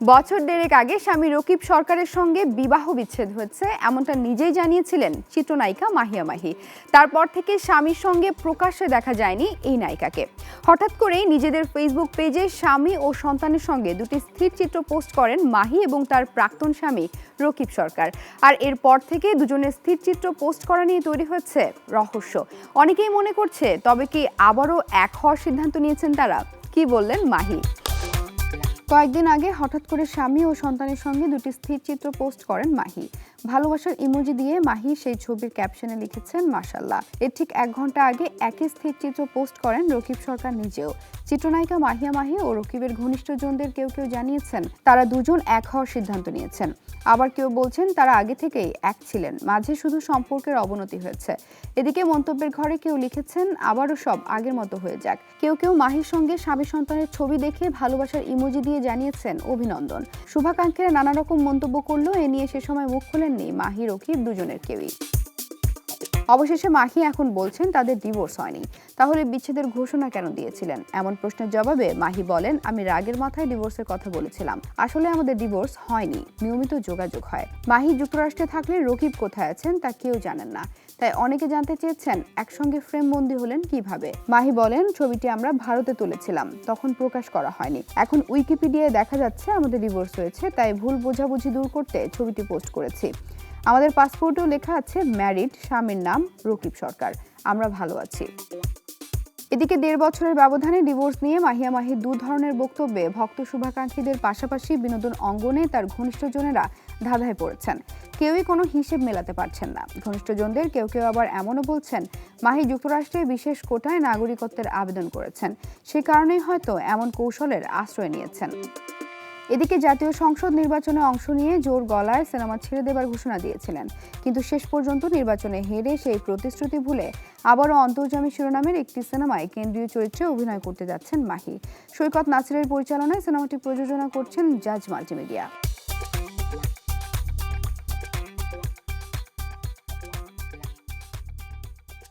বছর দেড়েক আগে স্বামী রকিব সরকারের সঙ্গে বিবাহ বিচ্ছেদ হয়েছে। এমনটা নিজেই জানিয়েছিলেন চিত্রনায়িকা মাহিয়া মাহি। তারপর থেকে স্বামীর সঙ্গে প্রকাশ্যে দেখা যায়নি এই নায়িকাকে। হঠাৎ করেই নিজেদের ফেসবুক পেজে স্বামী ও সন্তানের সঙ্গে দুটি স্থির চিত্র পোস্ট করেন মাহি এবং তার প্রাক্তন স্বামী রকিব সরকার। আর এরপর থেকে দুজনের স্থির চিত্র পোস্ট করা নিয়ে তৈরি হয়েছে রহস্য। অনেকেই মনে করছে, তবে কি আবারও এক হওয়ার সিদ্ধান্ত নিয়েছেন তারা? কি বললেন মাহি? কয়েকদিন আগে হঠাৎ করে স্বামী ও সন্তানের সঙ্গে দুটি স্থির চিত্র পোস্ট করেন মাহি। ভালোবাসার ইমোজি দিয়ে মাহি সেই ছবির ক্যাপশনে লিখেছেন মাসাল্লাহ এর ঠিক এক ঘণ্টা আগে একই স্থির চিত্র পোস্ট করেন রকিব সরকার নিজেও। চিত্রনায়িকা মাহিয়া মাহি ও রকিবের ঘনিষ্ঠজনদের কেউ কেউ জানিয়েছেন, তারা দুজন এক হওয়ার সিদ্ধান্ত নিয়েছেন। আবার কেউ বলছেন, তারা আগে থেকেই এক ছিলেন, মাঝে শুধু সম্পর্কের অবনতি হয়েছে। এদিকে মন্তব্যের ঘরে কেউ লিখেছেন, আবারও সব আগের মতো হয়ে যাক। কেউ কেউ মাহির সঙ্গে স্বামী সন্তানের ছবি দেখে ভালোবাসার ইমোজি দিয়ে জানিয়েছেন, অভিনন্দন। শুভাকাঙ্ক্ষীরা নানা রকম মন্তব্য করলেও এ নিয়ে সে সময় মুখ খোলেননি মাহি রকিব দুজনের কেউই। অবশেষে মাহি এখন বলছেন তাদের ডিভোর্স হয়নি। তাহলে বিচ্ছেদের ঘোষণা কেন দিয়েছিলেন? এমন প্রশ্নের জবাবে মাহি বলেন, আমি রাগের মাথায় ডিভোর্সের কথা বলেছিলাম। আসলে আমাদের ডিভোর্স হয়নি, নিয়মিত যোগাযোগ হয়। মাহি যুক্তরাষ্ট্রে থাকলে রকিব কোথায় আছেন তা কেউ জানেন না। তাই অনেকে জানতে চেয়েছেন, একসঙ্গে ফ্রেম বন্দি হলেন কীভাবে? মাহি বলেন, ছবিটি আমরা ভারতে তুলেছিলাম, তখন প্রকাশ করা হয়নি। এখন উইকিপিডিয়ায় দেখা যাচ্ছে আমাদের ডিভোর্স হয়েছে, তাই ভুল বোঝাবুঝি দূর করতে ছবিটি পোস্ট করেছি। আমাদের পাসপোর্টেও লেখা আছে ম্যারিড, স্বামীর নাম রকিব সরকার। আমরা ভালো আছি। এদিকে দেড় বছরের ব্যবধানে ডিভোর্স নিয়ে মাহিয়া মাহি দু ধরনের বক্তব্যে ভক্ত শুভাকাঙ্ক্ষীদের পাশাপাশি বিনোদন অঙ্গনে তার ঘনিষ্ঠজনেরা ধাঁধায় পড়েছেন। কেউই কোনো হিসেব মেলাতে পারছেন না। ঘনিষ্ঠজনদের কেউ কেউ আবার এমনও বলছেন, মাহি যুক্তরাষ্ট্রে বিশেষ কোটায় নাগরিকত্বের আবেদন করেছেন। সে কারণেই হয়তো এমন কৌশলের আশ্রয় নিয়েছেন। এদিকে জাতীয় সংসদ নির্বাচনে অংশ নিয়ে জোর গলায় সিনেমা ছেড়ে দেবার ঘোষণা দিয়েছিলেন। কিন্তু শেষ পর্যন্ত নির্বাচনে হেরে সেই প্রতিশ্রুতি ভুলে আবারও অন্তর্জামী শিরোনামের একটি সিনেমায় কেন্দ্রীয় চরিত্রে অভিনয় করতে যাচ্ছেন মাহি। সৈকত নাসিরের পরিচালনায় সিনেমাটি প্রযোজনা করছেন জাজ মাল্টিমিডিয়া।